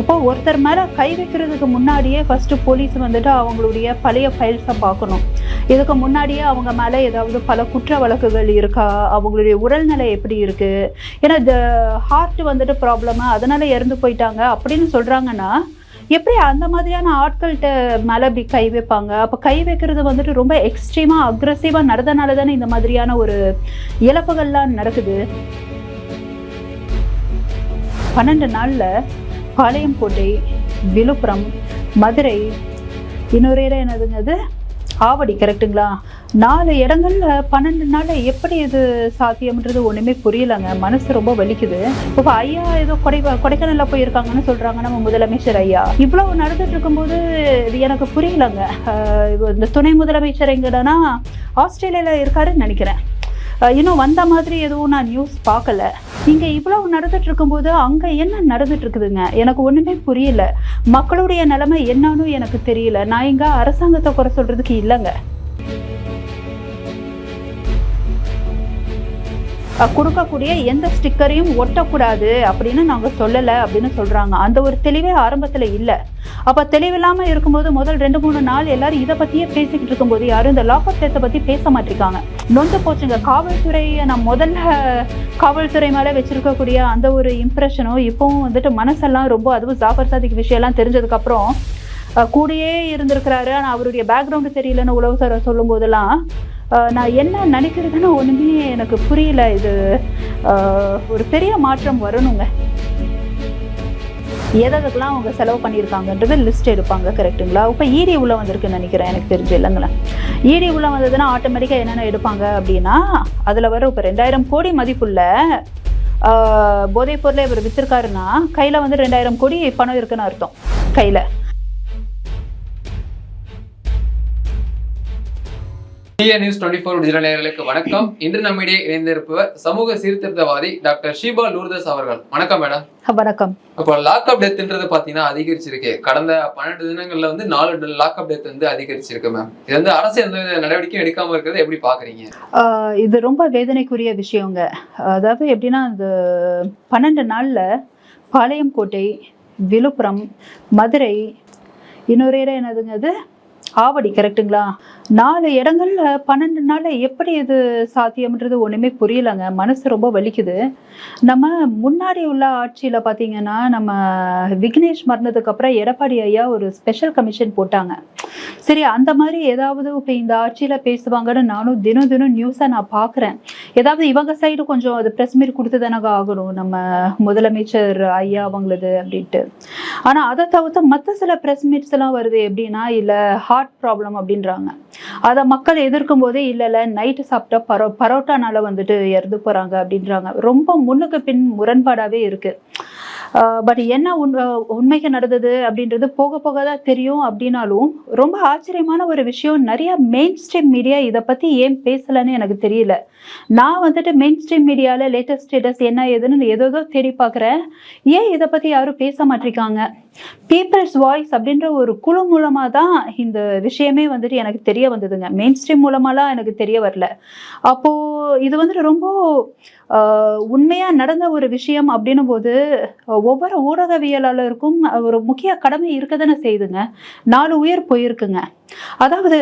இப்போ ஒருத்தர் மேலே கை வைக்கிறதுக்கு முன்னாடியே ஃபஸ்ட்டு போலீஸ் வந்துட்டு அவங்களுடைய பழைய ஃபைல்ஸை பார்க்கணும். இதுக்கு முன்னாடியே அவங்க மேலே ஏதாவது பல குற்ற வழக்குகள் இருக்கா? அவங்களுடைய உடல்நிலை எப்படி இருக்குது ஏன்னா இந்த ஹார்ட் வந்துட்டு ப்ராப்ளமா அதனால் இறந்து போயிட்டாங்க. அப்படின்னு சொல்கிறாங்கன்னா எப்படி அந்த மாதிரியான ஆட்கள்கிட்ட மேலே இப்படி கை வைப்பாங்க? அப்போ கை வைக்கிறது வந்துட்டு ரொம்ப எக்ஸ்ட்ரீமாக அக்ரஸிவாக நடந்தனால தானே இந்த மாதிரியான ஒரு இழப்புகள்லாம் நடக்குது? பன்னெண்டு நாளில் பாளையங்கோட்டை விழுப்புரம் மதுரை இன்னொரு இடம் என்னதுங்கிறது ஆவடி கரெக்ட்டுங்களா நாலு இடங்கள்ல பன்னெண்டு நாள்ல எப்படி இது சாத்தியம்ன்றது ஒண்ணுமே புரியலங்க. மனசு ரொம்ப வலிக்குது. இப்போ ஐயா ஏதோ கொடை கொடைக்கானல்ல போயிருக்காங்கன்னு சொல்றாங்க நம்ம முதலமைச்சர் ஐயா. இவ்வளவு நடந்துட்டு இருக்கும்போது இது எனக்கு புரியலங்க. இந்த துணை முதலமைச்சர் எங்கன்னா ஆஸ்திரேலியால இருக்காருன்னு நினைக்கிறேன். இன்னும் வந்த மாதிரி எதுவும் நான் நியூஸ் பார்க்கல. நீங்க இவ்வளவு நடந்துட்டு இருக்கும்போது அங்க என்ன நடந்துட்டு இருக்குதுங்க? எனக்கு ஒண்ணுமே புரியல. மக்களுடைய நிலைமை என்னன்னு எனக்கு தெரியல. நான் இங்க அரசாங்கத்தை குறை சொல்றதுக்கு இல்லைங்க. கொடுக்கக்கூடிய எந்த ஸ்டிக்கரையும் ஒட்டக்கூடாது அப்படின்னு நாங்கள் சொல்லலை அப்படின்னு சொல்கிறாங்க அந்த ஒரு தெளிவே ஆரம்பத்தில் இல்லை. அப்போ தெளிவில்லாமல் இருக்கும்போது முதல் ரெண்டு மூணு நாள் எல்லாரும் இதை பற்றியே பேசிக்கிட்டு இருக்கும்போது யாரும் இந்த லாக்அப் டெத்தை பற்றி பேச மாட்டிருக்காங்க. நொந்து போச்சுங்க. காவல்துறையை நான் முதல்ல காவல்துறை மேலே வச்சுருக்கக்கூடிய அந்த ஒரு இம்ப்ரெஷனும் இப்போவும் வந்துட்டு மனசெல்லாம் ரொம்ப அதுவும் ஜாஃபர் சாதிக்கு விஷயம்லாம் தெரிஞ்சதுக்கப்புறம் கூடயே இருந்திருக்கிறாரு. ஆனால் அவருடைய பேக்ரவுண்டு தெரியலன்னு உளவுத்துறை சொல்லும் போதெல்லாம் நான் என்ன நினைக்கிறதுன்னு ஒன்றுமே எனக்கு புரியல. இது ஒரு பெரிய மாற்றம் வரணுங்க. எதற்கெல்லாம் அவங்க செலவு பண்ணியிருக்காங்கன்றது லிஸ்ட் எடுப்பாங்க கரெக்ட்டுங்களா இப்போ ஈடி உள்ள வந்திருக்குன்னு நினைக்கிறேன் எனக்கு தெரிஞ்சு இல்லைங்களேன் ஈடி உள்ள வந்ததுன்னா ஆட்டோமேட்டிக்காக என்னென்ன எடுப்பாங்க அப்படின்னா அதில் வர இப்போ ரெண்டாயிரம் கோடி மதிப்புள்ள போதைப் பொருளை இவர் விற்றுருக்காருன்னா கையில் வந்து ரெண்டாயிரம் கோடி பணம் இருக்குன்னு அர்த்தம் கையில். TN news twenty four digital நேயர்களுக்கு வணக்கம். இன்று நம்மிடையே இணைந்திருப்பவர் சமூக சீர்திருத்தவாதி டாக்டர் ஷீபா லூர்தஸ் அவர்கள். வணக்கம் மேடம். வணக்கம். இப்போ லாக்அப் டெத்ன்றது பாத்தீங்கன்னா அதிகரிச்சிருக்கு. கடந்த பன்னெண்டு தினங்கள்ல வந்து நாலு லாக்அப் டெத் வந்து அதிகரிச்சிருக்கு மேம் இது வந்து அரசு எந்த நடவடிக்கையும் எடுக்காம இருக்கிறத எப்படி பாக்குறீங்க? இது ரொம்ப வேதனைக்குரிய விஷயங்க. அதாவது எப்படின்னா இந்த பன்னெண்டு நாளில் பாளையங்கோட்டை விழுப்புரம் மதுரை இன்னொரு இடம் என்னதுங்க அது? ஆவடி கரெக்டுங்களா நாலு இடங்கள்ல பன்னெண்டு நாளில் எப்படி இது சாத்தியம்ன்றது ஒன்றுமே புரியலங்க. மனசு ரொம்ப வலிக்குது. நம்ம முன்னாடி உள்ள ஆட்சியில் பார்த்தீங்கன்னா நம்ம விக்னேஷ் மறந்ததுக்கு அப்புறம் எடப்பாடி ஐயா ஒரு ஸ்பெஷல் கமிஷன் போட்டாங்க. சரி அந்த மாதிரி ஏதாவது இப்போ இந்த ஆட்சியில் பேசுவாங்கன்னு நானும் தினம் தினம் நியூஸை நான் பார்க்குறேன் ஏதாவது இவங்க சைடு கொஞ்சம் அது ப்ரெஸ் மீட் கொடுத்து தானங்க ஆகணும். நம்ம முதலமைச்சர் ஐயா அவங்களது அப்படின்ட்டு. ஆனால் அதை தவிர்த்து மற்ற சில ப்ரெஸ் மீட்ஸ் எல்லாம் வருது எப்படின்னா இல்லை ஹார்ட் ப்ராப்ளம் அப்படின்றாங்க. அதை மக்கள் எதிர்க்கும் போதே இல்லை இல்லை நைட்டு சாப்பிட்டா பரோ பரோட்டானால வந்துட்டு இறந்து போகிறாங்க அப்படின்றாங்க. ரொம்ப முன்னுக்கு பின் முரண்பாடாகவே இருக்குது பட் என்ன உண் உண்மைக்கு நடந்தது அப்படின்றது போக போக தான் தெரியும் அப்படின்னாலும் ரொம்ப ஆச்சரியமான ஒரு விஷயம். நிறைய மெயின் ஸ்ட்ரீம் மீடியா இதை பற்றி ஏன் பேசலைன்னு எனக்கு தெரியல. நான் வந்துட்டு மெயின் ஸ்ட்ரீம் மீடியாவில் லேட்டஸ்ட் ஸ்டேட்டஸ் என்ன ஏதுன்னு ஏதோ ஏதோ தேடி பார்க்குறேன். ஏன் இதை பற்றி யாரும் பேச மாட்டிருக்காங்க? பீப்புள்ஸ் வாய்ஸ் அப்படின்ற ஒரு குழு மூலமாக தான் இந்த விஷயமே வந்துட்டு எனக்கு தெரிய வந்ததுங்க. மெயின் ஸ்ட்ரீம் மூலமாலாம் எனக்கு தெரிய வரல. அப்போது இது வந்துட்டு ரொம்ப உண்மையாக நடந்த ஒரு விஷயம் அப்படின்னும் போது ஒவ்வொரு ஊடகவியலாளருக்கும் ஒரு முக்கிய கடமை இருக்க தானே செய்யுதுங்க நாலு உயிர் போயிருக்குங்க. அதாவது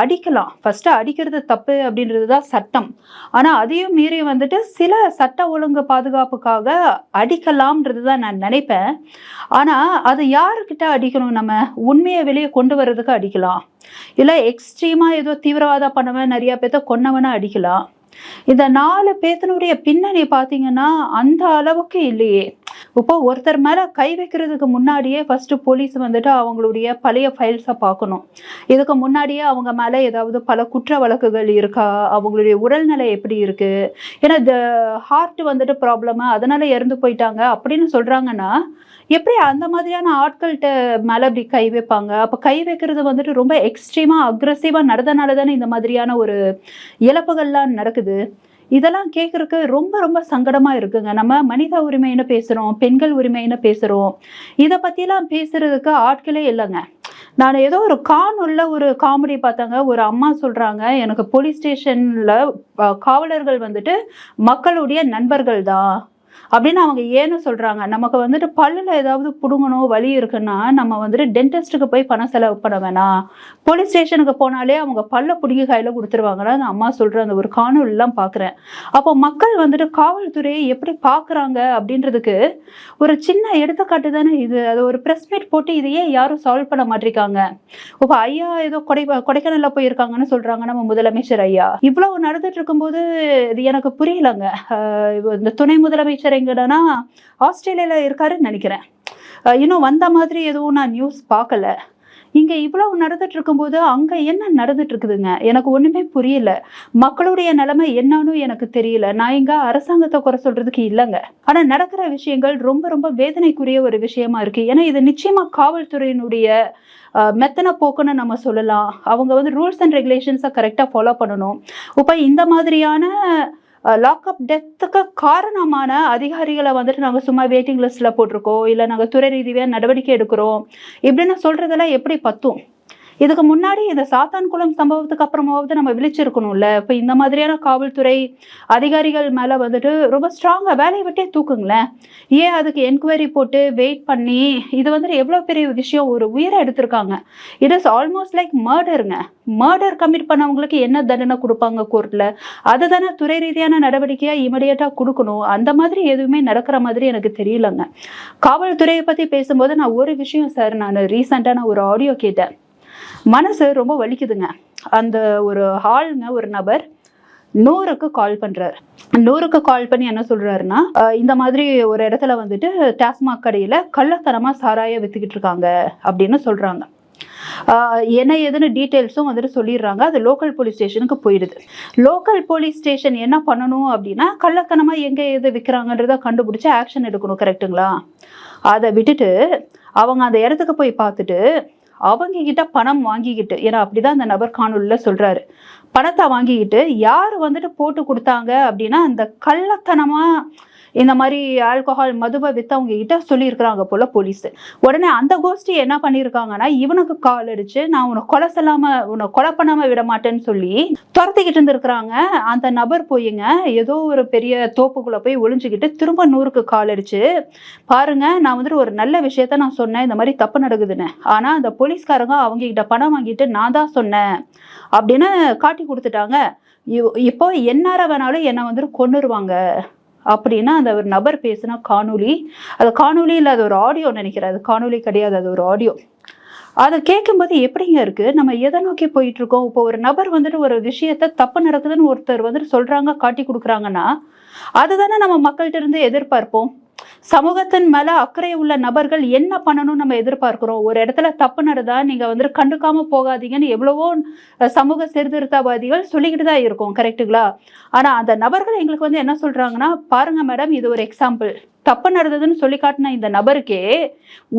அடிக்கலாம். ஃபர்ஸ்ட் அடிக்கிறது தப்பு அப்படின்றது தான் சட்டம். ஆனால் அதையும் மீறி வந்துட்டு சில சட்ட ஒழுங்கு பாதுகாப்புக்காக அடிக்கலாம்ன்றது தான் நான் நினைப்பேன். ஆனால் அது யாருக்கிட்ட அடிக்கணும் நம்ம? உண்மையை வெளியே கொண்டு வர்றதுக்கு அடிக்கலாம். இல்லை எக்ஸ்ட்ரீமாக ஏதோ தீவிரவாத பண்ணவன் நிறைய பேர்த்த கொன்னவனை அடிக்கலாம். இந்த நாலு பேத்தினுடைய பின்னணி பார்த்தீங்கன்னா அந்த அளவுக்கு இல்லையே. இப்போ ஒருத்தர் மேலே கை வைக்கிறதுக்கு முன்னாடியே ஃபர்ஸ்ட் போலீஸ் வந்துட்டு அவங்களுடைய பழைய ஃபைல்ஸை பார்க்கணும். இதுக்கு முன்னாடியே அவங்க மேலே ஏதாவது பல குற்ற வழக்குகள் இருக்கா? அவங்களுடைய உடல்நிலை எப்படி இருக்கு? ஏன்னா இந்த ஹார்ட் வந்துட்டு ப்ராப்ளமா அதனால இறந்து போயிட்டாங்க அப்படின்னு சொல்றாங்கன்னா எப்படி அந்த மாதிரியான ஆட்கள்கிட்ட மேலே இப்படி கை வைப்பாங்க? அப்போ கை வைக்கிறது வந்துட்டு ரொம்ப எக்ஸ்ட்ரீமாக அக்ரஸிவாக நடந்தனால தானே இந்த மாதிரியான ஒரு இழப்புகள்லாம் நடக்குது? இதெல்லாம் கேட்குறக்கு ரொம்ப ரொம்ப சங்கடமாக இருக்குங்க. நம்ம மனித உரிமைன்னு பேசுகிறோம் பெண்கள் உரிமைன்னு பேசுகிறோம் இதை பற்றிலாம் பேசுறதுக்கு ஆட்களே இல்லைங்க. நான் ஏதோ ஒரு காணொல்ல ஒரு காமெடி பார்த்தாங்க. ஒரு அம்மா சொல்கிறாங்க எனக்கு போலீஸ் ஸ்டேஷனில் காவலர்கள் வந்துட்டு மக்களுடைய நண்பர்கள் தான் அப்படின்னு அவங்க ஏன்னு சொல்றாங்க. நமக்கு வந்துட்டு பல்லுல ஏதாவது புடுங்கணும் வலி இருக்குன்னா நம்ம வந்துட்டு டென்டிஸ்ட்டுக்கு போய் பணம் செலவு பண்ண வேணாம். போலீஸ் ஸ்டேஷனுக்கு போனாலே அவங்க பல்ல பிடிங்கி கையில கொடுத்துருவாங்கன்னு அந்த அம்மா சொல்ற அந்த ஒரு காணொலிலாம் பார்க்குறேன் அப்போ மக்கள் வந்துட்டு காவல்துறையை எப்படி பார்க்குறாங்க அப்படின்றதுக்கு ஒரு சின்ன எடுத்துக்காட்டு தானே இது. அது ஒரு ப்ரெஸ் மீட் போட்டு இதையே யாரும் சால்வ் பண்ண மாட்டிருக்காங்க. இப்போ ஐயா ஏதோ கொடை கொடைக்கானல்ல போயிருக்காங்கன்னு சொல்றாங்க நம்ம முதலமைச்சர் ஐயா. இவ்வளவு நடந்துட்டு இருக்கும்போது இது எனக்கு புரியலங்க. இந்த துணை முதலமைச்சர் எங்கன்னா ஆஸ்திரேலியாவில் இருக்காருன்னு நினைக்கிறேன். இன்னும் வந்த மாதிரி எதுவும் நான் நியூஸ் பார்க்கல. இங்க இவ்வளவு நடந்துட்டு இருக்கும்போது அங்க என்ன நடந்துட்டு இருக்குதுங்க? எனக்கு ஒண்ணுமே புரியல. மக்களுடைய நிலைமை என்னன்னு எனக்கு தெரியல. நான் இங்க அரசாங்கத்தை குறை சொல்றதுக்கு இல்லைங்க. ஆனா நடக்கிற விஷயங்கள் ரொம்ப ரொம்ப வேதனைக்குரிய ஒரு விஷயமா இருக்கு. ஏன்னா இது நிச்சயமா காவல்துறையினுடைய மெத்தனை மெத்தன போக்குன்னு நம்ம சொல்லலாம். அவங்க வந்து ரூல்ஸ் அண்ட் ரெகுலேஷன்ஸை கரெக்டாக ஃபாலோ பண்ணணும். இப்போ இந்த மாதிரியான லாக்அப் டெத்துக்கு காரணமான அதிகாரிகளை வந்துட்டு நாங்கள் சும்மா வெயிட்டிங் லிஸ்ட்டில் போட்டிருக்கோம். இல்லை நாங்கள் துறை ரீதியாக நடவடிக்கை எடுக்கிறோம். இப்படின்னு சொல்கிறதெல்லாம் எப்படி பத்தும்? இதுக்கு முன்னாடி இந்த சாத்தான்குளம் சம்பவத்துக்கு அப்புறமாவது நம்ம விழிச்சிருக்கணும்ல. இப்போ இந்த மாதிரியான காவல்துறை அதிகாரிகள் மேலே வந்துட்டு ரொம்ப ஸ்ட்ராங்காக வேலையை விட்டே தூக்குங்களேன். ஏன் அதுக்கு என்கொயரி போட்டு வெயிட் பண்ணி இது வந்துட்டு எவ்வளோ பெரிய விஷயம்? ஒரு உயிரை எடுத்திருக்காங்க. இட் இஸ் ஆல்மோஸ்ட் லைக் மர்டருங்க மர்டர் கமிட் பண்ணவங்களுக்கு என்ன தண்டனை கொடுப்பாங்க கோர்ட்டில் அதை தானே துறை ரீதியான நடவடிக்கையாக இமிடியேட்டாக கொடுக்கணும். அந்த மாதிரி எதுவுமே நடக்கிற மாதிரி எனக்கு தெரியலங்க. காவல்துறையை பற்றி பேசும்போது நான் ஒரு விஷயம் சார் நான் ரீசெண்டாக நான் ஒரு ஆடியோ கேட்டேன். மனசு ரொம்ப வலிக்குதுங்க. அந்த ஒரு ஆளுங்க ஒரு நபர் நூறுக்கு கால் பண்ணுறாரு நூறுக்கு கால் பண்ணி என்ன சொல்கிறாருன்னா இந்த மாதிரி ஒரு இடத்துல வந்துட்டு டாஸ்மாக் கடையில் கள்ளத்தனமாக சாராய விற்றுக்கிட்டு இருக்காங்க அப்படின்னு சொல்கிறாங்க என்ன ஏதுன்னு டீட்டெயில்ஸும் வந்துட்டு சொல்லிடுறாங்க. அது லோக்கல் போலீஸ் ஸ்டேஷனுக்கு போயிடுது. லோக்கல் போலீஸ் ஸ்டேஷன் என்ன பண்ணணும் அப்படின்னா கள்ளத்தனமாக எங்கே எது விற்கிறாங்கன்றத கண்டுபிடிச்சி ஆக்ஷன் எடுக்கணும் கரெக்ட்டுங்களா அதை விட்டுட்டு அவங்க அந்த இடத்துக்கு போய் பார்த்துட்டு அவங்க கிட்ட பணம் வாங்கிக்கிட்டு ஏன்னா அப்படிதான் அந்த நபர் காணொலியில் சொல்றாரு. பணத்தை வாங்கிக்கிட்டு யார் வந்துட்டு போட்டு கொடுத்தாங்க அப்படின்னா அந்த கள்ளத்தனமா இந்த மாதிரி ஆல்கஹால் மதுவை வித்தவங்க கிட்ட சொல்லியிருக்கிறாங்க போல போலீஸ் உடனே அந்த கோஷ்டி என்ன பண்ணியிருக்காங்கன்னா இவனுக்கு கால் அடிச்சு நான் உன்னை கொலை சொல்லாம உன்னை கொலை பண்ணாம விட மாட்டேன்னு சொல்லி துரத்திக்கிட்டு இருந்திருக்கிறாங்க. அந்த நபர் போயிங்க ஏதோ ஒரு பெரிய தோப்புக்குள்ள போய் ஒளிஞ்சுக்கிட்டு திரும்ப நூறுக்கு கால் அடிச்சு பாருங்க நான் வந்துட்டு ஒரு நல்ல விஷயத்த நான் சொன்னேன் இந்த மாதிரி தப்பு நடக்குதுன்னு. ஆனா அந்த போலீஸ்காரங்க அவங்க கிட்ட பணம் வாங்கிட்டு நான் தான் சொன்னேன் அப்படின்னு காட்டி கொடுத்துட்டாங்க. இப்போ என்னார வேணாலும் என்னை வந்துட்டு கொன்னுருவாங்க. அப்படின்னா அந்த ஒரு நபர் பேசினா காணொலி அது காணொலி இல்லை அது ஒரு ஆடியோ நினைக்கிறேன். அது காணொலி கிடையாது அது ஒரு ஆடியோ அதை கேட்கும்போது எப்படிங்க இருக்கு? நம்ம எதை நோக்கி போயிட்டு இருக்கோம் இப்போ ஒரு நபர் வந்துட்டு ஒரு விஷயத்த தப்பு நடக்குதுன்னு ஒருத்தர் வந்துட்டு சொல்றாங்க காட்டி கொடுக்குறாங்கன்னா அதுதானே நம்ம மக்கள்கிட்ட இருந்து எதிர்பார்ப்போம்? சமூகத்தின் மேல அக்கறை உள்ள நபர்கள் என்ன பண்ணணும்னு நம்ம எதிர்பார்க்கிறோம். ஒரு இடத்துல தப்பு நடந்தா நீங்க வந்து கண்டுக்காம போகாதீங்கன்னு எவ்வளவோ சமூக சீர்திருத்தவாதிகள் சொல்லிக்கிட்டு தான் இருக்கும். கரெக்ட்டுங்களா ஆனா அந்த நபர்கள் எங்களுக்கு வந்து என்ன சொல்றாங்கன்னா பாருங்க மேடம் இது ஒரு எக்ஸாம்பிள் தப்பு நடந்ததுன்னு சொல்லி காட்டின இந்த நபருக்கே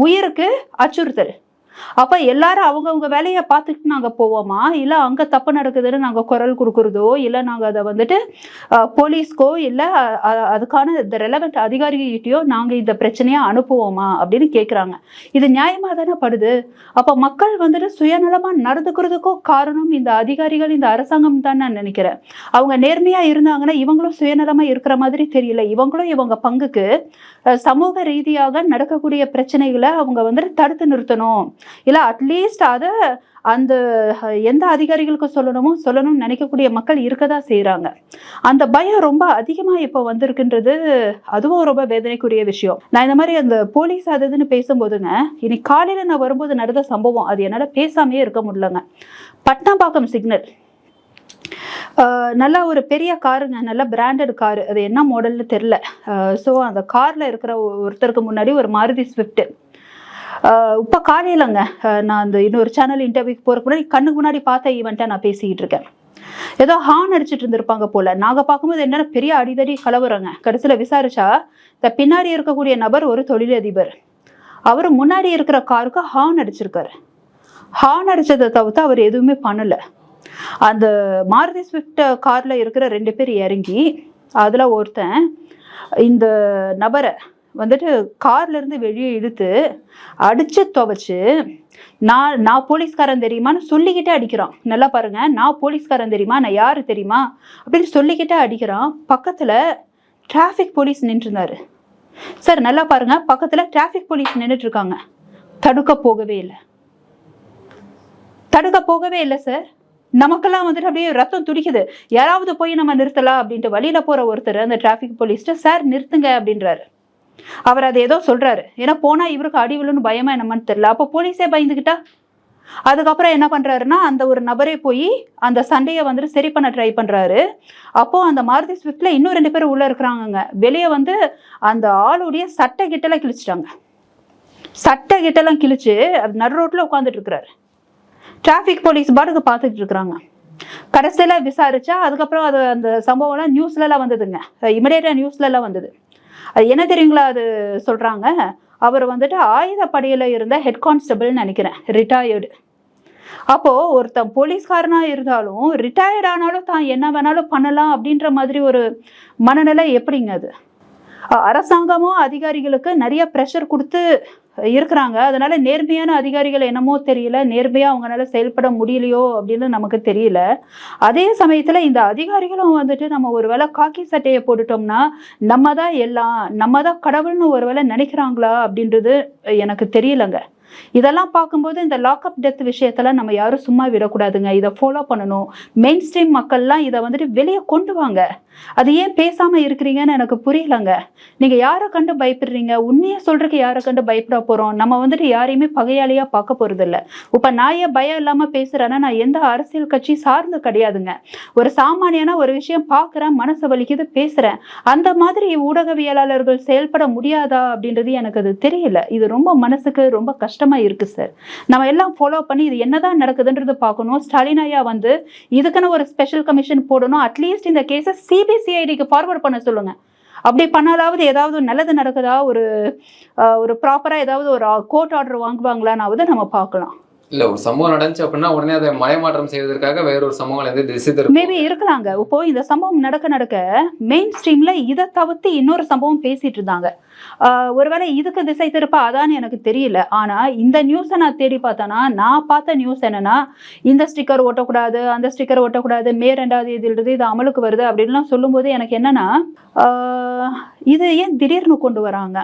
உயிருக்கு அச்சுறுத்தல். அப்ப எல்லாரும் அவங்கவுங்க வேலையை பார்த்துட்டு நாங்க போவோமா? இல்ல அங்க தப்பு நடக்குதுன்னு நாங்க குரல் கொடுக்குறதோ இல்ல நாங்க அதை வந்துட்டு போலீஸ்க்கோ இல்ல அதுக்கான இந்த ரெலவெண்ட் அதிகாரிகிட்டையோ நாங்க இந்த பிரச்சனையை அனுப்புவோமா? அப்படின்னு கேக்குறாங்க. இது நியாயமா தானே படுது? அப்ப மக்கள் வந்துட்டு சுயநலமா நடந்துக்கிறதுக்கும் காரணம் இந்த அதிகாரிகள் இந்த அரசாங்கம் தான் நான் நினைக்கிறேன். அவங்க நேர்மையா இருந்தாங்கன்னா இவங்களும் சுயநலமா இருக்கிற மாதிரி தெரியல. இவங்களும் இவங்க பங்குக்கு சமூக ரீதியாக நடக்கக்கூடிய பிரச்சனைகளை அவங்க வந்துட்டு தடுத்து நிறுத்தணும். இல்ல அட்லீஸ்ட் அதை அந்த எந்த அதிகாரிகளுக்கு சொல்லணுமோ சொல்லணும்னு நினைக்கக்கூடிய மக்கள் இருக்கதா செய்கிறாங்க அந்த பயம் ரொம்ப அதிகமா இப்போ வந்திருக்குன்றது அதுவும் ரொம்ப வேதனைக்குரிய விஷயம். நான் இந்த மாதிரி அந்த போலீஸ் அது இதுன்னு பேசும்போதுங்க இன்னைக்கு காலையில நான் வரும்போது நடந்த சம்பவம் அது என்னால பேசாமையே இருக்க முடியலங்க. பட்னாபாக்கம் சிக்னல். நல்ல ஒரு பெரிய காருங்க நல்ல பிராண்டட் காரு. அது என்ன மாடல்னு தெரில ஸோ அந்த காரில் இருக்கிற ஒருத்தருக்கு முன்னாடி ஒரு மாருதி ஸ்விஃப்ட்டு இப்போ காலையிலங்க நான் அந்த இன்னொரு சேனல் இன்டர்வியூக்கு போகிறக்கு முன்னாடி கண்ணுக்கு முன்னாடி பார்த்த ஈவெண்ட்டை நான் பேசிக்கிட்டு இருக்கேன். ஏதோ ஹார்ன் அடிச்சிட்டு இருந்திருப்பாங்க போல. நாங்க பார்க்கும்போது என்னன்னா பெரிய அடிதடி கலவரங்க. கடைசியில் விசாரிச்சா இந்த பின்னாடி இருக்கக்கூடிய நபர் ஒரு தொழிலதிபர். அவர் முன்னாடி இருக்கிற காருக்கு ஹார்ன் அடிச்சிருக்காரு. ஹார்ன் அடிச்சதை தவிர்த்து அவர் எதுவுமே பண்ணலை. அந்த மாருதி ஸ்விஃப்ட் காரில் இருக்கிற ரெண்டு பேர் இறங்கி அதில் ஒருத்தன் இந்த நபரை வந்துட்டு கார்லேருந்து வெளியே இழுத்து அடித்து துவைச்சு நான் நான் போலீஸ்காரன் தெரியுமான்னு சொல்லிக்கிட்டே அடிக்கிறான். நல்லா பாருங்க நான் போலீஸ்காரன் தெரியுமா? நான் யார் தெரியுமா? அப்படின்னு சொல்லிக்கிட்டே அடிக்கிறான். பக்கத்தில் டிராஃபிக் போலீஸ் நின்றுருந்தார். சார் நல்லா பாருங்க பக்கத்தில் டிராஃபிக் போலீஸ் நின்றுட்டு இருக்காங்க தடுக்க போகவே இல்லை. தடுக்க போகவே இல்லை சார். நமக்கெல்லாம் வந்துட்டு அப்படியே ரத்தம் துடிக்குது. யாராவது போய் நம்ம நிறுத்தலாம் அப்படின்ட்டு வழியில் போகிற ஒருத்தர் அந்த டிராஃபிக் போலீஸ்ட்டு சார் நிறுத்துங்க அப்படின்றாரு. அவர் அதை ஏதோ சொல்றாரு. ஏன்னா போனா இவருக்கு அடி விழுன்னு பயமா என்னமான்னு தெரியல. அப்போ போலீஸே பயந்துக்கிட்டா அதுக்கப்புறம் என்ன பண்றாருன்னா அந்த ஒரு நபரே போய் அந்த சண்டையை வந்துட்டு சரி பண்ண ட்ரை பண்றாரு. அப்போ அந்த மாருதி ஸ்விஃப்ட்ல இன்னும் ரெண்டு பேரும் உள்ள இருக்கிறாங்கங்க. வெளியே வந்து அந்த ஆளுடைய சட்டை கிட்டலாம் கிழிச்சிட்டாங்க. சட்டை கிட்டலாம் கிழிச்சு அது நடு ரோட்ல உட்காந்துட்டு இருக்கிறாரு. டிராஃபிக் போலீஸ் பாட்டுக்கு பார்த்துட்டு இருக்கிறாங்க. கடைசியில் விசாரிச்சா அதுக்கப்புறம் அது அந்த சம்பவம்லாம் நியூஸ்லலாம் வந்ததுங்க. இமிடியேட்டாக நியூஸ்லலாம் வந்தது. அது என்ன தெரியுங்களா அது சொல்கிறாங்க அவர் வந்துட்டு ஆயுதப்படையில் இருந்த ஹெட் கான்ஸ்டபிள்னு நினைக்கிறேன் ரிட்டையர்டு அப்போது ஒருத்தன் போலீஸ்காரனாக இருந்தாலும் ரிட்டையர்ட் ஆனாலும் தான் என்ன வேணாலும் பண்ணலாம் அப்படின்ற மாதிரி ஒரு மனநிலை எப்படிங்க அது? அரசாங்கமும் அதிகாரிகளுக்கு நிறைய ப்ரெஷர் கொடுத்து இருக்கிறாங்க. அதனால நேர்மையான அதிகாரிகள் என்னமோ தெரியல. நேர்மையா அவங்களால செயல்பட முடியலையோ அப்படின்னு நமக்கு தெரியல. அதே சமயத்துல இந்த அதிகாரிகளும் வந்துட்டு நம்ம ஒருவேளை காக்கி சட்டையை போட்டுட்டோம்னா நம்ம தான் எல்லாம் நம்ம தான் கடவுள்னு ஒருவேளை நினைக்கிறாங்களா அப்படின்றது எனக்கு தெரியலங்க. இதெல்லாம் பார்க்கும்போது இந்த லாக்அப் டெத் விஷயத்தெல்லாம் நம்ம யாரும் சும்மா விடக்கூடாதுங்க. இதை ஃபாலோ பண்ணணும். மெயின் ஸ்ட்ரீம் மக்கள்லாம் இதை வந்துட்டு வெளியே கொண்டு வாங்க. அது ஏன் பேசாம இருக்கிறீங்கன்னு எனக்கு புரியலங்க. நீங்க யாரை கண்டு பயப்படுறீங்க? உண்மையை சொல்கிறதுக்கு யாரை கண்டு பயப்பட போறோம்? நம்ம வந்துட்டு யாரையுமே பகையாளியா பார்க்க போறது இல்ல இப்ப நான் ஏன் பயம் இல்லாம பேசுகிறேன்னா நான் எந்த அரசியல் கட்சி சார்ந்து கிடையாதுங்க. ஒரு சாமானியனா ஒரு விஷயம் பார்க்குறேன் மனசு வலிக்குது பேசுறேன். அந்த மாதிரி ஊடகவியலாளர்கள் செயல்பட முடியாதா அப்படின்றது எனக்கு அது தெரியல. இது ரொம்ப மனசுக்கு ரொம்ப கஷ்டம். இருக்கு சார் நம்ம எல்லாம் ஃபாலோ பண்ணி இது என்னதான் நடக்குதுன்றது பார்க்கணும். ஸ்டாலின் ஐயா வந்து இதுக்குன்னு ஒரு ஸ்பெஷல் கமிஷன் போடணும். அட்லீஸ்ட் இந்த கேஸை சிபிசிஐடிக்கு ஃபார்வர்ட் பண்ண சொல்லுங்க. அப்படி பண்ணாலாவது ஏதாவது நல்லது நடக்குதா? ஒரு ஒரு ப்ராப்பராக ஏதாவது ஒரு கோர்ட் ஆர்டர் வாங்குவாங்களான்னாவது நம்ம பார்க்கலாம். இல்ல ஒரு சம்பவம் நடந்துச்சு அப்படின்னா உடனே அதை மலைமாற்றம் செய்வதற்காக வேற ஒரு சம்பவம் வந்து திசை. மேபி இருக்கலாங்க. இப்போ இந்த சம்பவம் நடக்க நடக்க மெயின் ஸ்ட்ரீம்ல இதை தவிர்த்து இன்னொரு சம்பவம் பேசிட்டு இருந்தாங்க. ஒருவேளை இதுக்கு திசை திருப்ப அதான்னு எனக்கு தெரியல. ஆனா இந்த நியூஸை நான் தேடி பார்த்தேன்னா நான் பார்த்த நியூஸ் என்னன்னா இந்த ஸ்டிக்கர் ஓட்டக்கூடாது அந்த ஸ்டிக்கர் ஓட்டக்கூடாது மே ரெண்டாவது தேதியிலிருந்து இது அமலுக்கு வருது அப்படின்லாம் சொல்லும்போது எனக்கு என்னன்னா ஆஹ் இது ஏன் திடீர்னு கொண்டு வராங்க?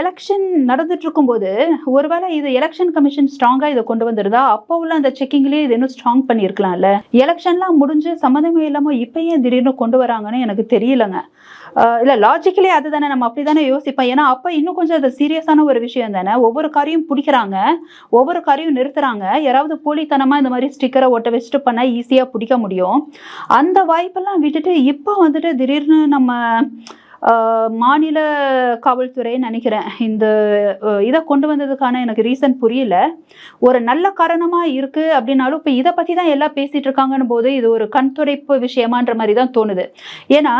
எலெக்ஷன் நடந்துட்டு இருக்கும்போது ஒருவேளை இது எலெக்ஷன் கமிஷன் ஸ்ட்ராங்கா இதை கொண்டு வந்துருதா? அப்போ உள்ள அந்த செக்கிங்லேயே இது இன்னும் ஸ்ட்ராங் பண்ணியிருக்கலாம்ல? எலெக்ஷன்லாம் முடிஞ்சு சம்மந்தமே இல்லாம இப்போ ஏன் திடீர்னு கொண்டு வராங்கன்னு எனக்கு தெரியலங்க. இல்ல லாஜிக்கலி அதுதானே நம்ம அப்படிதானே யோசிப்போம். ஏன்னா அப்போ இன்னும் கொஞ்சம் அது சீரியஸான ஒரு விஷயம் தானே. ஒவ்வொரு காரையும் பிடிக்கிறாங்க. ஒவ்வொரு காரையும் நிறுத்துறாங்க. யாராவது போலித்தனமா இந்த மாதிரி ஸ்டிக்கரை ஒட்ட வச்சுட்டு பண்ணால் ஈஸியா பிடிக்க முடியும். அந்த வாய்ப்பெல்லாம் விட்டுட்டு இப்போ வந்துட்டு திடீர்னு நம்ம மாநில காவல்துறைன்னு நினைக்கிறேன். இந்த இதை கொண்டு வந்ததுக்கான எனக்கு ரீசன் புரியல. ஒரு நல்ல காரணமா இருக்கு அப்படின்னாலும் இப்போ இதை பத்தி தான் எல்லாம் பேசிட்டு இருக்காங்கன்னு போது இது ஒரு கண் துடைப்பு விஷயமான்ற மாதிரி தான் தோணுது. ஏன்னா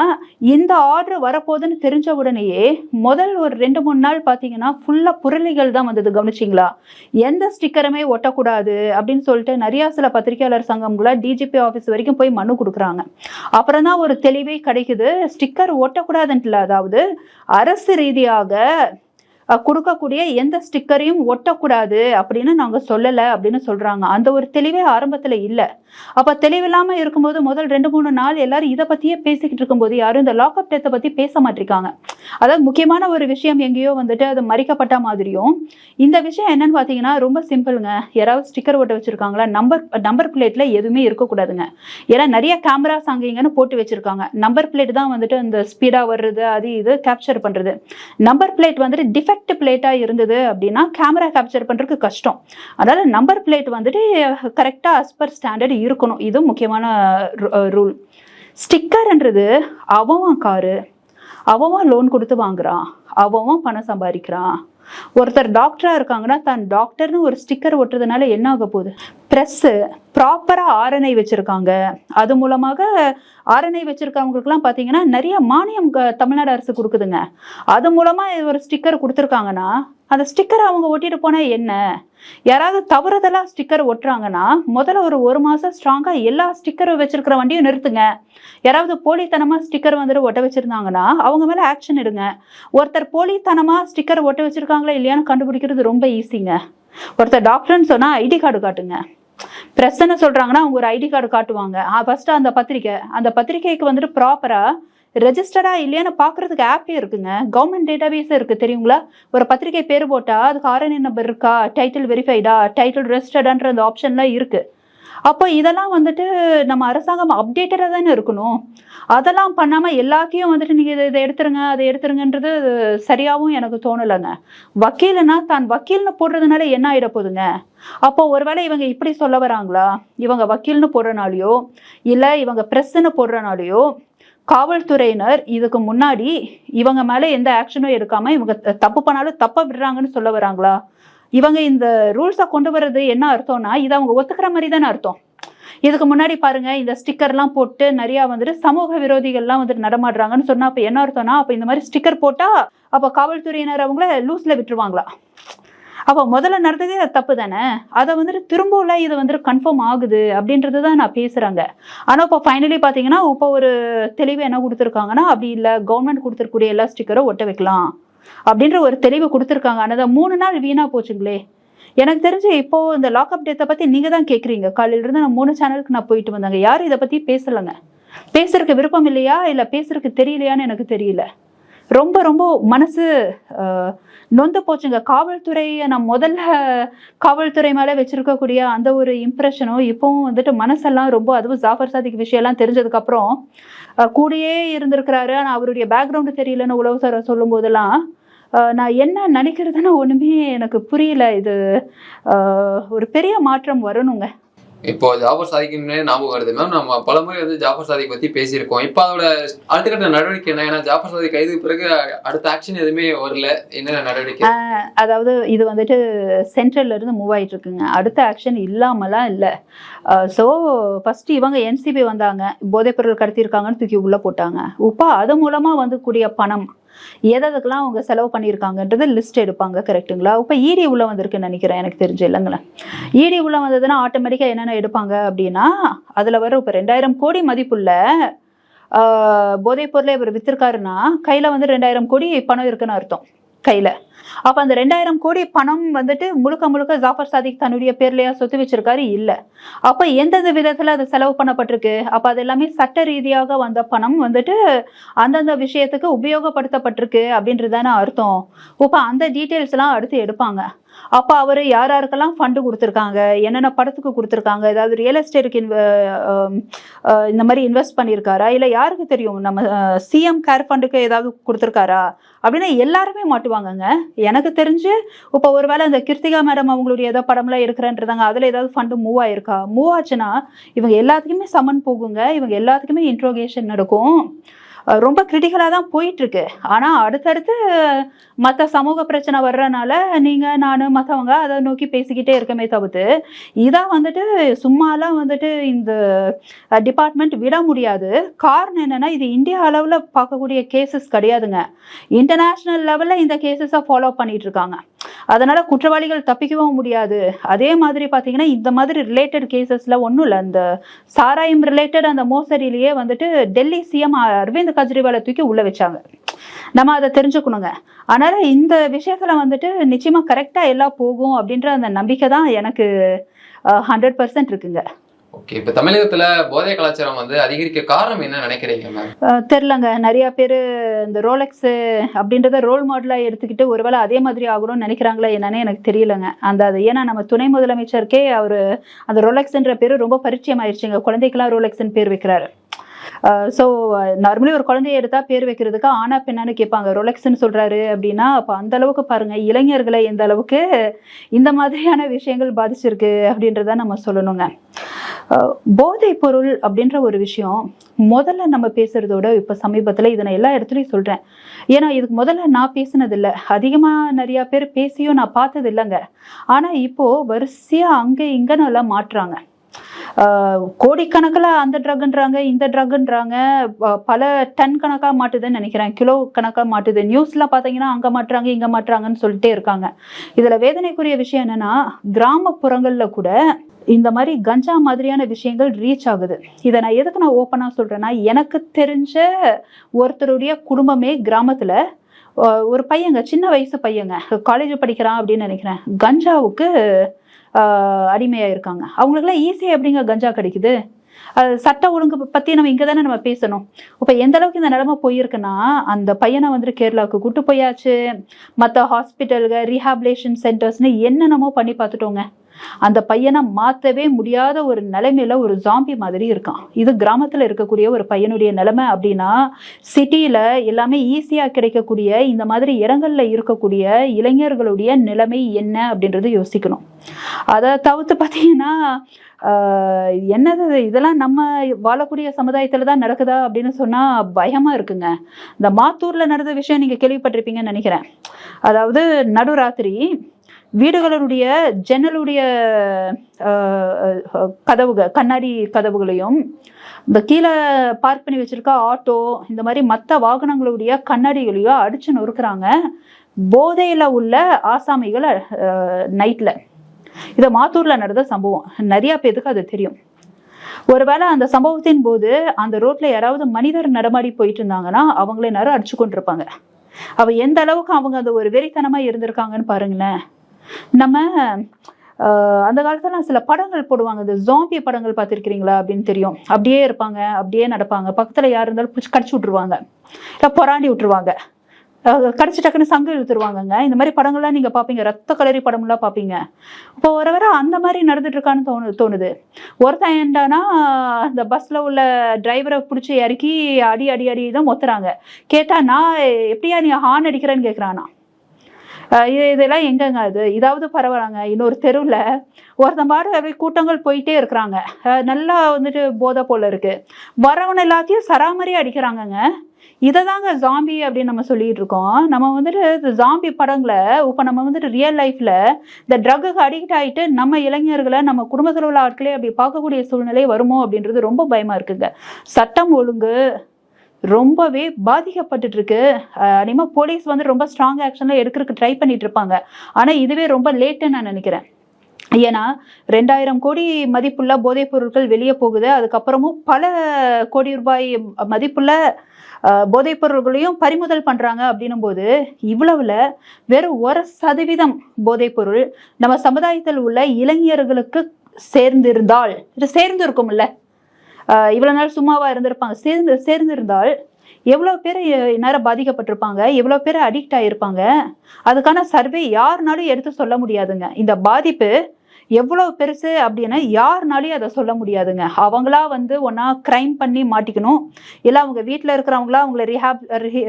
இந்த ஆர்டர் வரப்போகுதுன்னு தெரிஞ்ச உடனேயே முதல் ஒரு ரெண்டு மூணு நாள் பார்த்தீங்கன்னா ஃபுல்லா புரளிகள் தான் வந்தது கவனிச்சிங்களா? எந்த ஸ்டிக்கருமே ஒட்டக்கூடாது அப்படின்னு சொல்லிட்டு நிறைய சில பத்திரிகையாளர் சங்கம்கள டிஜிபி ஆஃபீஸ் வரைக்கும் போய் மனு கொடுக்குறாங்க. அப்புறம் தான் ஒரு தெளிவே கிடைக்குது. ஸ்டிக்கர் அதாவது அரசு ரீதியாக கொடுக்கக்கூடிய எந்த ஸ்டிக்கரையும் ஒட்டக்கூடாது அப்படின்னு நாங்கள் சொல்லலை அப்படின்னு சொல்றாங்க. அந்த ஒரு தெளிவே ஆரம்பத்தில் இல்லை. அப்போ தெளிவில்லாம இருக்கும்போது முதல் ரெண்டு மூணு நாள் எல்லாரும் இதை பற்றியே பேசிக்கிட்டு இருக்கும்போது யாரும் இந்த லாக்அப் டெத்தை பத்தி பேச மாட்டிருக்காங்க. அதாவது முக்கியமான ஒரு விஷயம் எங்கேயோ வந்துட்டு அது மறைக்கப்பட்ட மாதிரியும். இந்த விஷயம் என்னன்னு பார்த்தீங்கன்னா ரொம்ப சிம்பிளுங்க. யாராவது ஸ்டிக்கர் ஒட்ட வச்சிருக்காங்களா? நம்பர் நம்பர் பிளேட்ல எதுவுமே இருக்கக்கூடாதுங்க. ஏன்னா நிறைய கேமராஸ் அங்கேங்கன்னு போட்டு வச்சிருக்காங்க. நம்பர் பிளேட் தான் வந்துட்டு இந்த ஸ்பீடா வர்றது அது இது கேப்சர் பண்றது. நம்பர் பிளேட் வந்துட்டு டிஃபெக்ட் பிளேட்டா இருந்தது அப்படின்னா கேமரா கேப்சர் பண்ணுறதுக்கு கஷ்டம். அதாவது நம்பர் பிளேட் வந்துட்டு கரெக்டாக அஸ்பர் per ஸ்டாண்டர்ட் இருக்கணும். இது முக்கியமான ரூல் ஸ்டிக்கர்ன்றது அவன் காரு அவன் லோன் கொடுத்து வாங்குறான். அவன் பணம் சம்பாதிக்கிறான். ஒருத்தர் டாக்டரா இருக்காங்கன்னா தான் டாக்டர்னு ஒரு ஸ்டிக்கர் ஒட்டுறதுனால என்ன ஆக போகுது? ப்ரெஸ்ஸு ப்ராப்பராக ஆர்என்ஐ வச்சுருக்காங்க. அது மூலமாக ஆர்என்ஐ வச்சுருக்கவங்களுக்குலாம் பார்த்தீங்கன்னா நிறைய மானியம் க- தமிழ்நாடு அரசு கொடுக்குதுங்க. அது மூலமாக ஒரு ஸ்டிக்கர் கொடுத்துருக்காங்கன்னா அந்த ஸ்டிக்கரை அவங்க ஒட்டிட்டு போனால் என்ன? யாராவது தவறுதலாக ஸ்டிக்கர் ஒட்டுறாங்கன்னா முதல்ல ஒரு ஒரு மாதம் ஸ்ட்ராங்காக எல்லா ஸ்டிக்கரும் வச்சிருக்கிற வண்டியும் நிறுத்துங்க. யாராவது போலித்தனமாக ஸ்டிக்கர் வந்துட்டு ஒட்ட வச்சுருந்தாங்கன்னா அவங்க மேலே ஆக்ஷன் எடுங்க. ஒருத்தர் போலித்தனமாக ஸ்டிக்கர் ஒட்ட வச்சுருக்காங்களா இல்லையான்னு கண்டுபிடிக்கிறது ரொம்ப ஈஸிங்க ஒருத்தர் டாக்டர்னு சொன்னால் ஐடி கார்டு காட்டுங்க. பிரச்சனை சொல்கிறாங்கன்னா அவங்க ஒரு ஐடி கார்டு காட்டுவாங்க. ஃபஸ்ட்டு அந்த பத்திரிக்கை. அந்த பத்திரிக்கைக்கு வந்துட்டு ப்ராப்பராக ரெஜிஸ்டரா இல்லையான்னு பார்க்கறதுக்கு ஆப்பே இருக்குங்க. கவர்மெண்ட் டேட்டாபேஸ் இருக்கு தெரியுங்களா? ஒரு பத்திரிகை பேர் போட்டா அதுக்கு ஆர்என்ஏ நம்பர் இருக்கா? டைட்டில் வெரிஃபைடா டைட்டில் ரெஜிஸ்டர்டான்ற அந்த ஆப்ஷன்லாம் இருக்கு. அப்போ இதெல்லாம் வந்துட்டு நம்ம அரசாங்கம் அப்டேட்டடாக தானே இருக்கணும். அதெல்லாம் பண்ணாமல் எல்லாத்தையும் வந்துட்டு நீங்கள் இதை இதை எடுத்துருங்க அதை எடுத்துருங்கன்றது சரியாகவும் எனக்கு தோணலைங்க. வக்கீல்னா தான் வக்கீல்னு போடுறதுனால என்ன ஆகிட போகுதுங்க அப்போ ஒருவேளை இவங்க இப்படி சொல்ல வராங்களா? இவங்க வக்கீல்னு போடுறனாலையோ இல்லை இவங்க ப்ரெஸ்ஸுன்னு போடுறனாலையோ காவல்துறையினர் இதுக்கு முன்னாடி இவங்க மேலே எந்த ஆக்ஷனும் எடுக்காம இவங்க தப்பு பண்ணாலும் தப்பா விடுறாங்கன்னு சொல்ல வராங்களா? இவங்க இந்த ரூல்ஸை கொண்டு வர்றது என்ன அர்த்தம்னா இதை அவங்க ஒத்துக்கிற மாதிரி தானே அர்த்தம். இதுக்கு முன்னாடி பாருங்க இந்த ஸ்டிக்கர்லாம் போட்டு நிறைய வந்துட்டு சமூக விரோதிகள்லாம் வந்துட்டு நடமாடுறாங்கன்னு சொன்னா அப்ப என்ன அர்த்தம்னா அப்ப இந்த மாதிரி ஸ்டிக்கர் போட்டா அப்ப காவல்துறையினர் அவங்கள லூஸ்ல விட்டுருவாங்களா? அப்போ முதல்ல நடந்ததே அது தப்பு தானே? அதை வந்துட்டு திரும்பவும் இது வந்துட்டு கன்ஃபார்ம் ஆகுது அப்படின்றது தான் நான் பேசுகிறாங்க ஆனால் இப்போ ஃபைனலி பார்த்தீங்கன்னா இப்போ ஒரு தெளிவு என்ன கொடுத்துருக்காங்கன்னா அப்படி இல்லை கவர்மெண்ட் கொடுத்துருக்கூடிய எல்லா ஸ்டிக்கரும் ஒட்ட வைக்கலாம் அப்படின்ற ஒரு தெளிவு கொடுத்துருக்காங்க. ஆனால் அதை மூணு நாள் வீணாக போச்சுங்களே. எனக்கு தெரிஞ்சு இப்போ இந்த லாக்அப் டேத்தை பற்றி நீங்கள் தான் கேட்குறீங்க காலையிலேருந்து நான் மூணு சேனலுக்கு நான் போயிட்டு வந்தாங்க. யாரும் இதை பற்றி பேசலைங்க. பேசுறதுக்கு விருப்பம் இல்லையா? இல்லை பேசுறதுக்கு தெரியலையான்னு எனக்கு தெரியல. ரொம்ப ரொம்ப மனசு நொந்து போச்சுங்க. காவல்துறையை நான் முதல்ல காவல்துறை மேலே வச்சிருக்கக்கூடிய அந்த ஒரு இம்ப்ரெஷனும் இப்போவும் வந்துட்டு மனசெல்லாம் ரொம்ப அதுவும் ஜாஃபர் சாதிக் விஷயம்லாம் தெரிஞ்சதுக்கப்புறம் கூடயே இருந்திருக்கிறாரு. ஆனால் அவருடைய பேக்ரவுண்டு தெரியலன்னு உளவுத்துறை சொல்லும் போதெல்லாம் நான் என்ன நினைக்கிறதுன்னு ஒன்றுமே எனக்கு புரியல. இது ஒரு பெரிய மாற்றம் வரணுங்க. இப்போ ஜாபர் சாதிக்குன்னு ஞாபகம் வருது மேம் நம்ம பலமுறை வந்து ஜாஃபர் சாதிக் பத்தி பேசியிருக்கோம். இப்போ அதோட அடுத்த கட்ட நடவடிக்கை என்ன? ஏன்னா ஜாஃபர் சாதிக் கைது பிறகு அடுத்த ஆக்ஷன் எதுவுமே வரல. என்ன நடவடிக்கை? அதாவது இது வந்துட்டு சென்ட்ரல்ல இருந்து மூவ் ஆயிட்டு இருக்குங்க. அடுத்த ஆக்ஷன் இல்லாமலாம் இல்லை. ஸோ ஃபர்ஸ்ட் இவங்க என்சிபி வந்தாங்க. போதைப்பொருள் கடத்தியிருக்காங்கன்னு தூக்கி உள்ள போட்டாங்க. உப்பா அது மூலமா வந்து கூடிய பணம். எதுக்கெல்லாம் அவங்க செலவு பண்ணியிருக்காங்கன்றது லிஸ்ட் எடுப்பாங்க கரெக்ட்டுங்களா இப்போ இடி உள்ள வந்திருக்குன்னு நினைக்கிறேன் எனக்கு தெரிஞ்சு இல்லைங்களேன் இடி உள்ள வந்ததுன்னா ஆட்டோமேட்டிக்காக என்னென்ன எடுப்பாங்க அப்படின்னா அதில் வர இப்போ ரெண்டாயிரம் கோடி மதிப்புள்ள ஆஹ், போதைப் பொருளை இவர் வித்திருக்காருன்னா கையில் வந்து ரெண்டாயிரம் கோடி பணம் இருக்குன்னு அர்த்தம் கையில். அப்போ அந்த ரெண்டாயிரம் கோடி பணம் வந்துட்டு முழுக்க முழுக்க ஜாஃபர் சாதிக் தன்னுடைய பேர்லையா சொத்து வச்சிருக்காரு? இல்லை. அப்போ எந்தெந்த விதத்தில் அது செலவு பண்ணப்பட்டிருக்கு? அப்போ அது எல்லாமே சட்ட ரீதியாக வந்த பணம் வந்துட்டு அந்தந்த விஷயத்துக்கு உபயோகப்படுத்தப்பட்டிருக்கு அப்படின்றது தானே அர்த்தம். இப்போ அந்த டீட்டெயில்ஸ்லாம் அடுத்து எடுப்பாங்க. அப்போ அவர் யார் யாருக்கெல்லாம் ஃபண்டு கொடுத்துருக்காங்க? என்னென்ன படத்துக்கு கொடுத்துருக்காங்க? ஏதாவது ரியல் எஸ்டேட்டுக்கு இன்வ இந்த மாதிரி இன்வெஸ்ட் பண்ணியிருக்காரா? இல்லை யாருக்கு தெரியும்? நம்ம சிஎம் கேர் ஃபண்டுக்கு ஏதாவது கொடுத்துருக்காரா? அப்படின்னு எல்லாருமே மாட்டுவாங்கங்க. எனக்கு தெரிஞ்சு இப்போ ஒருவேளை அந்த கிருத்திகா மேடம் அவங்களுடைய ஏதோ படம்லாம் இருக்கிறேன்றதாங்க அதில் ஏதாவது ஃபண்டு மூவ் ஆயிருக்கா? மூவ் ஆச்சுன்னா இவங்க எல்லாத்துக்குமே சம்மன் போகுங்க. இவங்க எல்லாத்துக்குமே இன்ட்ரோகேஷன் நடக்கும். ரொம்ப கிரிட்டிக்கலாக தான் போயிட்டுருக்கு. ஆனால் அடுத்தடுத்து மற்ற சமூக பிரச்சனை வர்றனால நீங்கள் நான் மற்றவங்க அதை நோக்கி பேசிக்கிட்டே இருக்கமே தவிர்த்து இதான் வந்துட்டு சும்மாலாம் வந்துட்டு இந்த டிபார்ட்மெண்ட் விட முடியாது. காரணம் என்னென்னா இது இந்தியா அளவில் பார்க்கக்கூடிய கேசஸ் கிடையாதுங்க. இன்டர்நேஷ்னல் லெவலில் இந்த கேசஸை ஃபாலோ பண்ணிகிட்டு இருக்காங்க. அதனால குற்றவாளிகள் தப்பிக்கவும் முடியாது. அதே மாதிரி பார்த்தீங்கன்னா இந்த மாதிரி ரிலேட்டட் கேசஸில் ஒன்றும் இல்லை. அந்த சாராயம் ரிலேட்டட் அந்த மோசடியிலேயே வந்துட்டு டெல்லி சிஎம் அரவிந்த் கெஜ்ரிவாலை தூக்கி உள்ள வச்சாங்க. நம்ம அதை தெரிஞ்சுக்கணுங்க. அதனால இந்த விஷயத்துல வந்துட்டு நிச்சயமா கரெக்டா எல்லாம் போகும் அப்படின்ற அந்த நம்பிக்கை தான் எனக்கு ஹண்ட்ரட் பர்சன்ட் இருக்குங்க. ஓகே இப்போ தமிழகத்தில் போதை கலாச்சாரம் வந்து அதிகரிக்க காரணம் என்ன நினைக்கிறீங்க மேம் தெரிலங்க நிறைய பேர் இந்த ரோலெக்ஸு அப்படின்றத ரோல் மாடலாக எடுத்துக்கிட்டு ஒருவேளை அதே மாதிரி ஆகணும்னு நினைக்கிறாங்களா என்னன்னு எனக்கு தெரியலங்க. அந்த அது ஏன்னா நம்ம துணை முதலமைச்சருக்கே அவர் அந்த ரோலெக்ஸ்ன்ற பேர் ரொம்ப பரிச்சயம் ஆயிடுச்சுங்க குழந்தைக்கெல்லாம் ரோலெக்ஸ்ன்னு பேர் வைக்கிறாரு. ஸோ நார்மலி ஒரு குழந்தைய எடுத்தா பேர் வைக்கிறதுக்கு ஆனா பெண்ணான்னு கேட்பாங்க. ரொலெக்ஸ்ன்னு சொல்றாரு அப்படின்னா அப்போ அந்த அளவுக்கு பாருங்க இளைஞர்களை எந்த அளவுக்கு இந்த மாதிரியான விஷயங்கள் பாதிச்சிருக்கு அப்படின்றத நம்ம சொல்லணுங்க. அஹ் போதைப் பொருள் அப்படின்ற ஒரு விஷயம் முதல்ல நம்ம பேசுறதோட இப்போ சமீபத்தில் இதை நான் எல்லா இடத்துலையும் சொல்கிறேன் ஏன்னா இதுக்கு முதல்ல நான் பேசினதில்லை. அதிகமாக நிறையா பேர் பேசியும் நான் பார்த்தது இல்லைங்க ஆனால் இப்போது வரிசையாக அங்கே இங்க நல்லா மாட்டுறாங்க கோடிக்கணக்கில் அந்த ட்ரக்குன்றாங்க இந்த ட்ரக்குன்றாங்க. பல டன் கணக்காக மாட்டுதுன்னு நினைக்கிறேன். கிலோ கணக்காக மாட்டுது. நியூஸ்லாம் பார்த்தீங்கன்னா அங்கே மாட்டுறாங்க இங்கே மாட்டுறாங்கன்னு சொல்லிட்டே இருக்காங்க. இதில் வேதனைக்குரிய விஷயம் என்னன்னா கிராமப்புறங்களில் கூட இந்த மாதிரி கஞ்சா மாதிரியான விஷயங்கள் ரீச் ஆகுது. இதை நான் எதுக்கு நான் ஓப்பனாக சொல்கிறேன்னா எனக்கு தெரிஞ்ச ஒருத்தருடைய குடும்பமே கிராமத்தில் ஒரு பையங்க சின்ன வயசு பையங்க காலேஜ் படிக்கிறான் அப்படின்னு நினைக்கிறேன். கஞ்சாவுக்கு ஆஹ் அடிமையா இருக்காங்க அவங்களுக்குலாம் ஈஸியாக எப்படிங்க கஞ்சா கிடைக்குது? சட்ட ஒழுங்கு பத்தி நம்ம இங்க தானே நம்ம பேசணும். இப்ப எந்த அளவுக்கு இந்த நிலைமை போயிருக்குன்னா அந்த பையனை வந்துட்டு கேரளாவுக்கு கூட்டு போயாச்சு. மற்ற ஹாஸ்பிட்டலுங்க ரீஹாபிலேஷன் சென்டர்ஸ்னு என்னென்னமோ பண்ணி பார்த்துட்டோங்க. அந்த பையனை மாற்றவே முடியாத ஒரு நிலைமையில ஒரு ஜாம்பி மாதிரி இருக்கான். இது கிராமத்தில் இருக்கக்கூடிய ஒரு பையனுடைய நிலைமை அப்படின்னா சிட்டியில் எல்லாமே ஈஸியாக கிடைக்கக்கூடிய இந்த மாதிரி இடங்கள்ல இருக்கக்கூடிய இளைஞர்களுடைய நிலைமை என்ன அப்படின்றது யோசிக்கணும். அதை தவிர்த்து பார்த்தீங்கன்னா ஆஹ், என்னது இதெல்லாம் நம்ம வாழக்கூடிய சமுதாயத்தில் தான் நடக்குதா அப்படின்னு சொன்னால் பயமாக இருக்குங்க. இந்த மாத்தூரில் நடந்த விஷயம் நீங்கள் கேள்விப்பட்டிருப்பீங்கன்னு நினைக்கிறேன். அதாவது நடுராத்திரி வீடுகளுடைய ஜன்னலுடைய கதவுகள் கண்ணாடி கதவுகளையும் இந்த கீழே பார்க் பண்ணி வச்சிருக்க ஆட்டோ இந்த மாதிரி மற்ற வாகனங்களுடைய கண்ணாடிகளையும் அடிச்சு நொறுக்கிறாங்க. போதையில் உள்ள ஆசாமிகள் நைட்டில் இது மாத்தூரில் நடந்த சம்பவம். நிறையா பேருக்கு அது தெரியும். ஒருவேளை அந்த சம்பவத்தின் போது அந்த ரோட்ல யாராவது மனிதர் நடமாடி போயிட்டு இருந்தாங்கன்னா அவங்களே நேரம் அடிச்சு கொண்டிருப்பாங்க. அவ எந்த அளவுக்கு அவங்க அந்த ஒரு வெறித்தனமா இருந்திருக்காங்கன்னு பாருங்களேன். நம்ம அந்த காலத்துல சில படங்கள் போடுவாங்க. இந்த ஜோம்பி படங்கள் பார்த்துருக்கிறீங்களா அப்படின்னு தெரியும். அப்படியே இருப்பாங்க அப்படியே நடப்பாங்க. பக்கத்துல யார் இருந்தாலும் பிடிச்சி கடிச்சு விட்டுருவாங்க. இல்லை பொறாண்டி விட்டுருவாங்க. அஹ், கடிச்சு டக்குன்னு சங்கு இழுத்துருவாங்கங்க. இந்த மாதிரி படங்கள்லாம் நீங்க பார்ப்பீங்க. ரத்த கலரி படம்லாம் பார்ப்பீங்க. இப்போ வர வர அந்த மாதிரி நடந்துட்டு இருக்கான்னு தோணு தோணுது. ஒருத்தன் ஏண்டானா இந்த பஸ்ல உள்ள டிரைவரை பிடிச்சி இறக்கி அடி அடி அடி தான் மொத்துறாங்க. கேட்டா நான் எப்படியா நீ ஹார்ன் அடிக்கிறேன்னு கேட்குறானா இதெல்லாம் எங்கங்க அது? இதாவது பரவாயில்லங்க. இன்னொரு தெருவில் ஒருத்தன் மாதிரி அப்படியே கூட்டங்கள் போயிட்டே இருக்கிறாங்க. நல்லா வந்துட்டு போதை போல இருக்குது வரவன் எல்லாத்தையும் சராமரி அடிக்கிறாங்கங்க. இதை தாங்க ஜாம்பி அப்படின்னு நம்ம சொல்லிட்டு இருக்கோம். நம்ம வந்துட்டு இந்த ஜாம்பி படங்களை இப்போ நம்ம வந்துட்டு ரியல் லைஃப்ல இந்த ட்ரக்குக்கு அடிக்ட் ஆகிட்டு நம்ம இளைஞர்களை நம்ம குடும்பத்தில் உள்ள ஆட்களே அப்படி பார்க்கக்கூடிய சூழ்நிலை வருமோ அப்படின்றது ரொம்ப பயமா இருக்குங்க. சட்டம் ஒழுங்கு ரொம்பவே பாதிக்கப்பட்டுட்டு இருக்கு அனிமா போலீஸ் வந்து ரொம்ப ஸ்ட்ராங் ஆக்ஷன்ல எடுக்கிறதுக்கு ட்ரை பண்ணிட்டு இருப்பாங்க ஆனா இதுவே ரொம்ப லேட்டுன்னு நான் நினைக்கிறேன். ஏன்னா ரெண்டாயிரம் கோடி மதிப்புள்ள போதைப் பொருட்கள் வெளியே போகுது. அதுக்கப்புறமும் பல கோடி ரூபாய் மதிப்புள்ள போதைப் பொருள்களையும் பறிமுதல் பண்ணுறாங்க அப்படின்னும் போது இவ்வளவில் வெறும் ஒரு சதவீதம் போதைப் பொருள் நம்ம சமுதாயத்தில் உள்ள இளைஞர்களுக்கு சேர்ந்திருந்தால் இது சேர்ந்து இவ்வளோ நாள் சும்மாவாக இருந்திருப்பாங்க. சேர்ந்து சேர்ந்திருந்தால் எவ்வளோ பேர் நேரம் பாதிக்கப்பட்டிருப்பாங்க. எவ்வளோ பேர் அடிக்ட் ஆகியிருப்பாங்க அதுக்கான சர்வே யாருனாலும் எடுத்து சொல்ல முடியாதுங்க. இந்த பாதிப்பு எவ்வளவு பெருசு அப்படின்னா யாருனாலையும் அதை சொல்ல முடியாதுங்க. அவங்களா வந்து ஒன்றா க்ரைம் பண்ணி மாட்டிக்கணும். இல்லை அவங்க வீட்டில் இருக்கிறவங்களா அவங்கள ரிஹாப்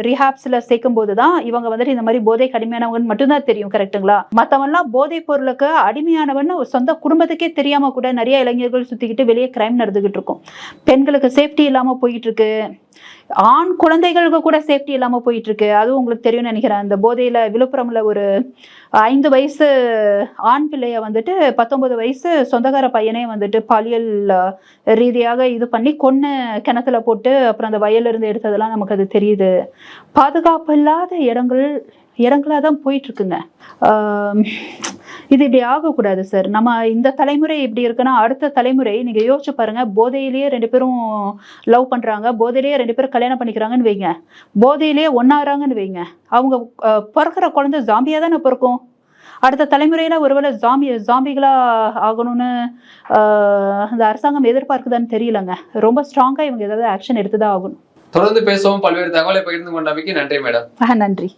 ரிஹாப்ஸில் சேர்க்கும் போது தான் இவங்க வந்துட்டு இந்த மாதிரி போதை கடுமையானவங்கன்னு மட்டும்தான் தெரியும் கரெக்டுங்களா மற்றவன்லாம் போதைப் பொருளுக்கு அடிமையானவன் சொந்த குடும்பத்துக்கே தெரியாமல் கூட நிறைய இளைஞர்கள் சுற்றிக்கிட்டு வெளியே க்ரைம் நடந்துக்கிட்டு இருக்கும். பெண்களுக்கு சேஃப்டி இல்லாமல் போயிட்டு இருக்கு ஆண் குழந்தைகளுக்கு கூட சேஃப்டி இல்லாமல் போயிட்டு இருக்கு அதுவும் உங்களுக்கு தெரியும்னு நினைக்கிறேன். அந்த போதையில் விழுப்புரம்ல ஒரு ஐந்து வயசு ஆண் பிள்ளைய வந்துட்டு பத்தொன்பது வயசு சொந்தக்கார பையனே வந்துட்டு பாலியல் ரீதியாக இது பண்ணி கொன்று கிணத்துல போட்டு அப்புறம் அந்த வயல்ல இருந்து எடுத்ததெல்லாம் நமக்கு அது தெரியுது. பாதுகாப்பு இல்லாத இடங்கள் இடங்களாக தான் போயிட்டு இருக்குங்க இது இப்படி ஆகக்கூடாது சார். நம்ம இந்த தலைமுறை இப்படி இருக்குன்னா அடுத்த தலைமுறை நீங்க யோசிச்சு பாருங்க. போதையிலேயே ரெண்டு பேரும் லவ் பண்றாங்க. போதையிலேயே ரெண்டு பேரும் கல்யாணம் பண்ணிக்கிறாங்கன்னு வைங்க. போதையிலேயே ஒன்றாகிறாங்கன்னு வைங்க. அவங்க பிறக்கிற குழந்தை ஜாம்பியாக தானே பிறக்கும். அடுத்த தலைமுறையில ஒருவேளை ஜாம்பி ஜாம்பிகளா ஆகணும்னு அந்த அரசாங்கம் எதிர்பார்க்குதான்னு தெரியலங்க. ரொம்ப ஸ்ட்ராங்கா இவங்க ஏதாவது ஆக்ஷன் எடுத்துதான் ஆகணும். தொடர்ந்து பேசுவோம். பல்வேறு தகவலை பகிர்ந்து கொண்டமைக்கு நன்றி மேடம். நன்றி.